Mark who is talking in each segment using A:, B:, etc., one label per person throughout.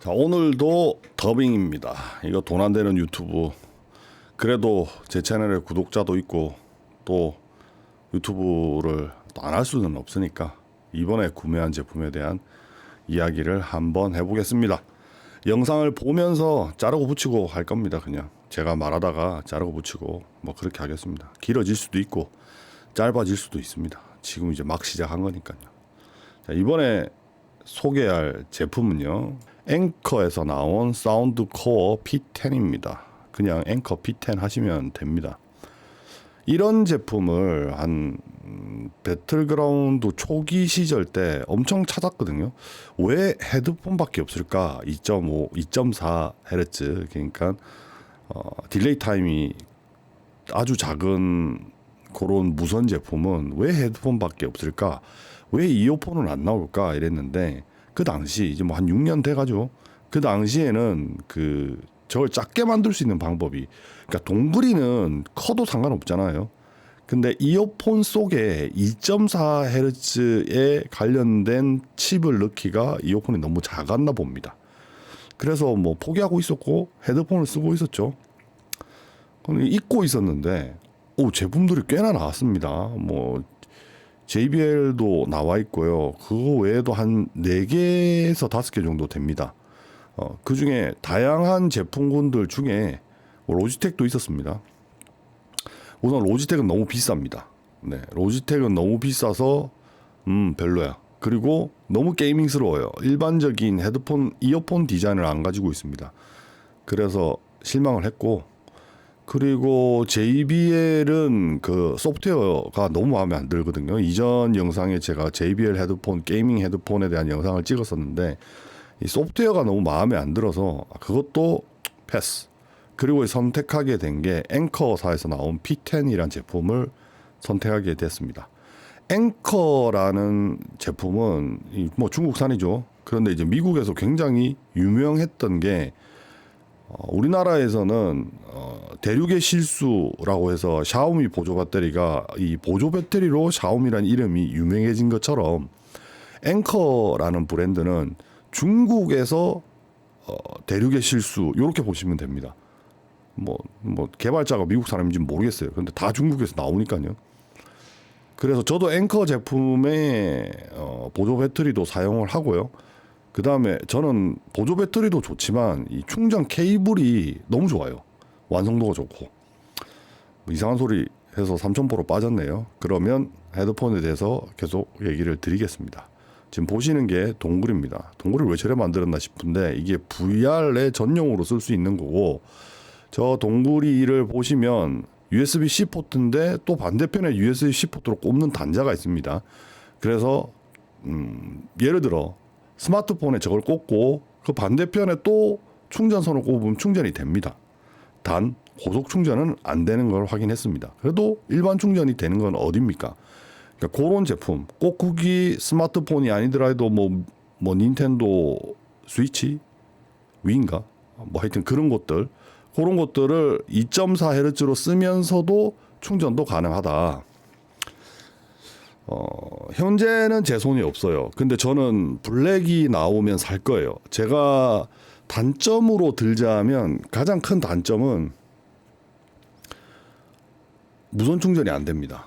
A: 자, 오늘도 더빙입니다. 이거 돈 안 되는 유튜브. 그래도 제 채널에 구독자도 있고 또 유튜브를 안할 수는 없으니까 이번에 구매한 제품에 대한 이야기를 한번 해보겠습니다. 영상을 보면서 자르고 붙이고 할 겁니다. 그냥 제가 말하다가 자르고 붙이고 뭐 그렇게 하겠습니다. 길어질 수도 있고 짧아질 수도 있습니다. 지금 이제 막 시작한 거니까요. 자, 이번에 소개할 제품은요. 앵커에서 나온 사운드 코어 P10입니다. 그냥 앵커 P10 하시면 됩니다. 이런 제품을 한 음, 배틀그라운드 초기 시절 때 엄청 찾았거든요. 왜 헤드폰밖에 없을까? 2.5, 2.4 헤르츠 그러니까 어, 딜레이 타임이 아주 작은 그런 무선 제품은 왜 헤드폰밖에 없을까? 왜 이어폰은 안 나올까? 이랬는데 그 당시 이제 뭐 한 6년 돼가지고 그 당시에는 그 저걸 작게 만들 수 있는 방법이 그러니까 동그리는 커도 상관없잖아요. 근데 이어폰 속에 2.4Hz에 관련된 칩을 넣기가 이어폰이 너무 작았나 봅니다. 그래서 뭐 포기하고 있었고 헤드폰을 쓰고 있었죠. 잊고 있었는데 오 제품들이 꽤나 나왔습니다. 뭐 JBL도 나와 있고요. 그거 외에도 한 4개에서 5개 정도 됩니다. 어, 그 중에 다양한 제품군들 중에 뭐 로지텍도 있었습니다. 우선 로지텍은 너무 비쌉니다. 네, 로지텍은 너무 비싸서 음 별로야. 그리고 너무 게이밍스러워요. 일반적인 헤드폰, 이어폰 디자인을 안 가지고 있습니다. 그래서 실망을 했고 그리고 JBL은 그 소프트웨어가 너무 마음에 안 들거든요. 이전 영상에 제가 JBL 헤드폰, 게이밍 헤드폰에 대한 영상을 찍었었는데 이 소프트웨어가 너무 마음에 안 들어서 그것도 패스. 그리고 선택하게 된 게 앵커사에서 나온 P10이란 제품을 선택하게 됐습니다. 앵커라는 제품은 이뭐 중국산이죠. 그런데 이제 미국에서 굉장히 유명했던 게 어, 우리나라에서는 어, 대륙의 실수라고 해서 샤오미 보조 배터리가 이 보조 배터리로 샤오미라는 이름이 유명해진 것처럼 앵커라는 브랜드는 중국에서 어, 대륙의 실수 이렇게 보시면 됩니다. 뭐, 뭐 개발자가 미국 사람인지 는 모르겠어요. 근데 다 중국에서 나오니까요. 그래서 저도 앵커 제품의 어, 보조 배터리도 사용을 하고요. 그 다음에 저는 보조 배터리도 좋지만 이 충전 케이블이 너무 좋아요. 완성도가 좋고 뭐 이상한 소리 해서 3,000%로 빠졌네요. 그러면 헤드폰에 대해서 계속 얘기를 드리겠습니다. 지금 보시는 게 동굴입니다. 동굴을 왜 저래 만들었나 싶은데 이게 VR의 전용으로 쓸 수 있는 거고 저 동굴이를 보시면 USB-C 포트인데 또 반대편에 USB-C 포트로 꼽는 단자가 있습니다. 그래서 음, 예를 들어 스마트폰에 저걸 꽂고 그 반대편에 또 충전선을 꼽으면 충전이 됩니다. 단 고속 충전은 안 되는 걸 확인했습니다. 그래도 일반 충전이 되는 건 어딥니까? 그러니까 그런 제품 꼭 그게 스마트폰이 아니더라도 뭐, 뭐 닌텐도 스위치 위인가 뭐 하여튼 그런 것들 그런 것들을 2.4Hz로 쓰면서도 충전도 가능하다. 어, 현재는 제 손이 없어요. 근데 저는 블랙이 나오면 살 거예요. 제가 단점으로 들자면 가장 큰 단점은 무선 충전이 안 됩니다.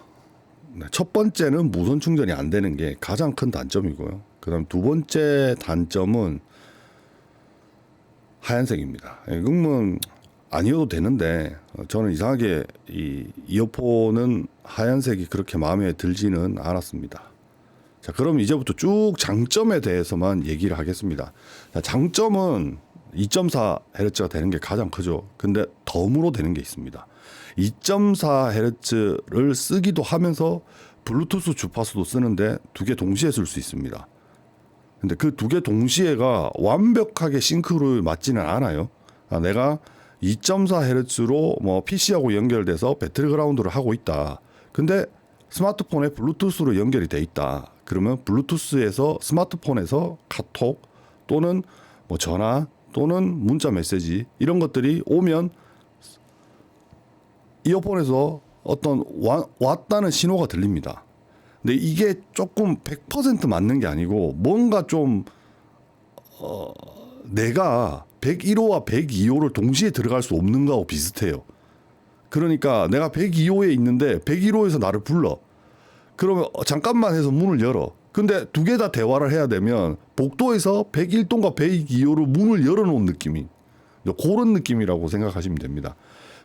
A: 네, 첫 번째는 무선 충전이 안 되는 게 가장 큰 단점이고요. 그다음 두 번째 단점은 하얀색입니다. 이건 아니어도 되는데 어, 저는 이상하게 이 이어폰은 하얀색이 그렇게 마음에 들지는 않았습니다. 자, 그럼 이제부터 쭉 장점에 대해서만 얘기를 하겠습니다. 자, 장점은 2.4Hz가 되는 게 가장 크죠. 근데 덤으로 되는 게 있습니다. 2.4Hz를 쓰기도 하면서 블루투스 주파수도 쓰는데 두 개 동시에 쓸 수 있습니다. 근데 그 두 개 동시에가 완벽하게 싱크로에 맞지는 않아요. 아, 내가 2.4Hz로 뭐 PC하고 연결돼서 배틀그라운드를 하고 있다. 근데 스마트폰에 블루투스로 연결이 돼 있다. 그러면 블루투스에서 스마트폰에서 카톡 또는 뭐 전화 또는 문자 메시지 이런 것들이 오면 이어폰에서 어떤 와, 왔다는 신호가 들립니다. 근데 이게 조금 100% 맞는 게 아니고 뭔가 좀 어, 내가 101호와 102호를 동시에 들어갈 수 없는 거하고 비슷해요. 그러니까 내가 102호에 있는데 101호에서 나를 불러. 그러면 어, 잠깐만 해서 문을 열어. 근데 두 개 다 대화를 해야 되면 복도에서 101동과 102호로 문을 열어놓은 느낌이 그런 느낌이라고 생각하시면 됩니다.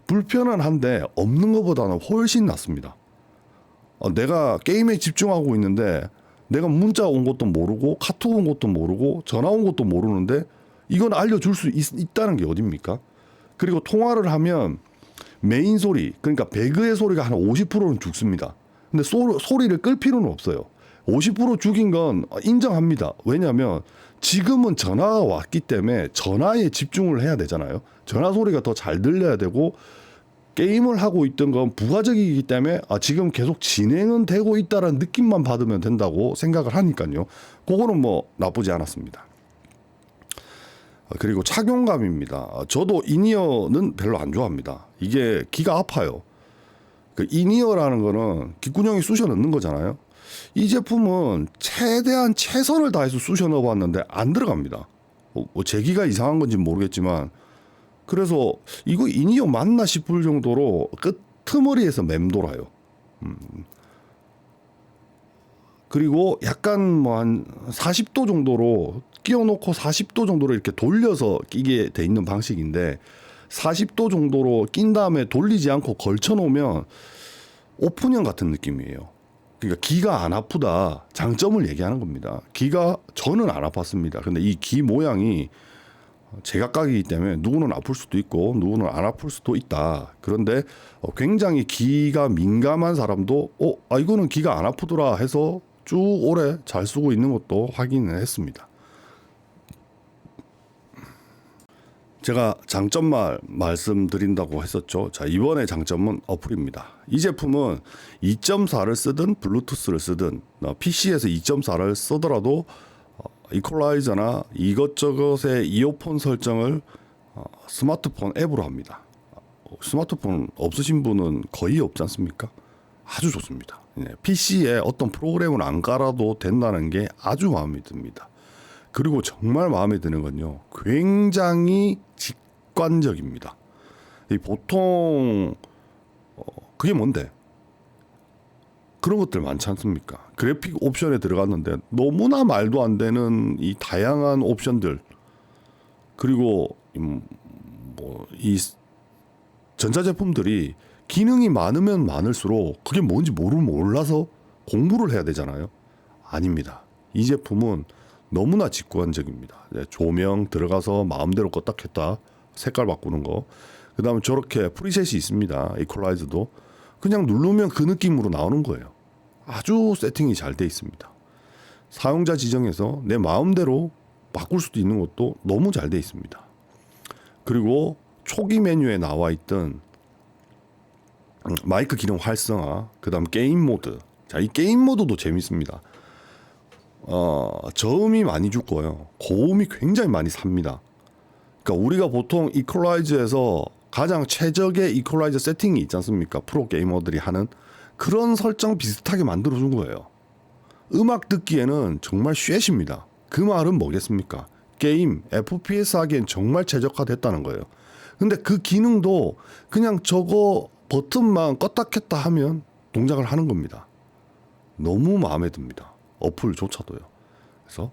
A: 불편은 한데 없는 것보다는 훨씬 낫습니다. 어, 내가 게임에 집중하고 있는데 내가 문자 온 것도 모르고 카톡 온 것도 모르고 전화 온 것도 모르는데 이건 알려줄 수 있, 다는게 어딥니까? 그리고 통화를 하면 메인 소리 그러니까 배그의 소리가 한 50%는 죽습니다. 근데 소, 소리를 끌 필요는 없어요. 50% 죽인 건 인정합니다. 왜냐하면 지금은 전화가 왔기 때문에 전화에 집중을 해야 되잖아요. 전화 소리가 더 잘 들려야 되고 게임을 하고 있던 건 부가적이기 때문에 아, 지금 계속 진행은 되고 있다라는 느낌만 받으면 된다고 생각을 하니까요. 그거는 뭐 나쁘지 않았습니다. 아, 그리고 착용감입니다. 아, 저도 이니어는 별로 안 좋아합니다. 이게 귀가 아파요. 그 이니어라는 거는 귓구녕에 쑤셔 넣는 거잖아요. 이 제품은 최대한 최선을 다해서 쑤셔 넣어봤는데 안 들어갑니다. 뭐, 뭐제 귀가 이상한 건지 모르겠지만 그래서 이거 이니어 맞나 싶을 정도로 끝머리에서 맴돌아요. 음. 그리고 약간 뭐 한 40도 정도로 끼워놓고 40도 정도로 이렇게 돌려서 끼게 돼 있는 방식인데 40도 정도로 낀 다음에 돌리지 않고 걸쳐놓으면 오픈형 같은 느낌이에요. 그러니까 귀가 안 아프다 장점을 얘기하는 겁니다. 귀가 저는 안 아팠습니다. 근데 이 귀 모양이 제각각이기 때문에 누구는 아플 수도 있고 누구는 안 아플 수도 있다. 그런데 어, 굉장히 귀가 민감한 사람도 어, 아 이거는 귀가 안 아프더라 해서 쭉 오래 잘 쓰고 있는 것도 확인을 했습니다. 제가 장점만 말씀드린다고 했었죠. 자, 이번에 장점은 어플입니다. 이 제품은 2.4를 쓰든 블루투스를 쓰든 PC에서 2.4를 쓰더라도 이퀄라이저나 이것저것의 이어폰 설정을 어, 스마트폰 앱으로 합니다. 어, 스마트폰 없으신 분은 거의 없지 않습니까? 아주 좋습니다. PC에 어떤 프로그램을 안 깔아도 된다는 게 아주 마음에 듭니다. 그리고 정말 마음에 드는 건요. 굉장히 직관적입니다. 보통 어, 그게 뭔데? 그런 것들 많지 않습니까? 그래픽 옵션에 들어갔는데 너무나 말도 안 되는 이 다양한 옵션들 그리고 뭐이 전자 제품들이 기능이 많으면 많을수록 그게 뭔지 모르 몰라서 공부를 해야 되잖아요. 아닙니다. 이 제품은 너무나 직관적입니다. 네, 조명 들어가서 마음대로 껐다 켰다 색깔 바꾸는 거. 그 다음에 저렇게 프리셋이 있습니다. 이퀄라이즈도 그냥 누르면 그 느낌으로 나오는 거예요. 아주 세팅이 잘 돼 있습니다. 사용자 지정에서 내 마음대로 바꿀 수도 있는 것도 너무 잘 돼 있습니다. 그리고 초기 메뉴에 나와 있던 마이크 기능 활성화, 그다음 게임 모드. 자, 이 게임 모드도 재밌습니다. 어, 저음이 많이 죽고요. 고음이 굉장히 많이 삽니다. 그러니까 우리가 보통 이퀄라이저에서 가장 최적의 이퀄라이저 세팅이 있지 않습니까? 프로 게이머들이 하는 그런 설정 비슷하게 만들어 준 거예요. 음악 듣기에는 정말 쉐입니다. 그 말은 뭐겠습니까? 게임, FPS 하기엔 정말 최적화됐다는 거예요. 근데 그 기능도 그냥 저거 버튼만 껐다 켰다 하면 동작을 하는 겁니다. 너무 마음에 듭니다. 어플조차도요. 그래서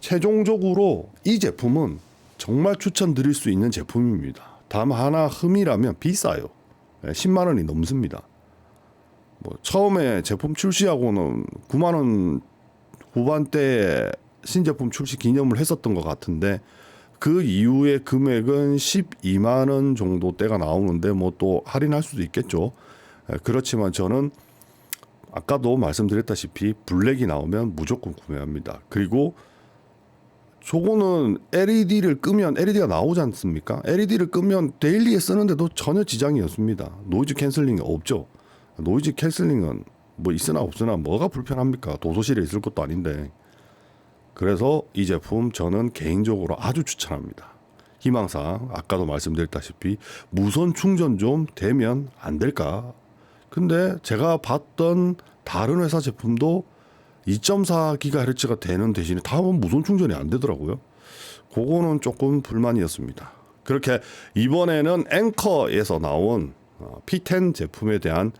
A: 최종적으로 이 제품은 정말 추천드릴 수 있는 제품입니다. 다음 하나 흠이라면 비싸요. 10만 원이 넘습니다. 뭐 처음에 제품 출시하고는 9만 원 후반대에 신제품 출시 기념을 했었던 것 같은데 그 이후에 금액은 12만 원 정도 대가 나오는데 뭐 또 할인할 수도 있겠죠. 그렇지만 저는 아까도 말씀드렸다시피 블랙이 나오면 무조건 구매합니다. 그리고 저거는 LED를 끄면 LED가 나오지 않습니까? LED를 끄면 데일리에 쓰는데도 전혀 지장이 없습니다. 노이즈 캔슬링이 없죠. 노이즈 캔슬링은 뭐 있으나 없으나 뭐가 불편합니까? 도서실에 있을 것도 아닌데. 그래서 이 제품 저는 개인적으로 아주 추천합니다. 희망상 아까도 말씀드렸다시피 무선 충전 좀 되면 안 될까? 근데 제가 봤던 다른 회사 제품도 2.4GHz가 되는 대신에 다음은 무선 충전이 안 되더라고요. 그거는 조금 불만이었습니다. 그렇게 이번에는 앵커에서 나온 어, P10 제품에 대한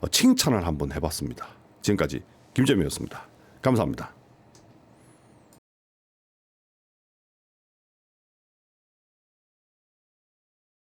A: 어, 칭찬을 한번 해봤습니다. 지금까지 김재미였습니다. 감사합니다.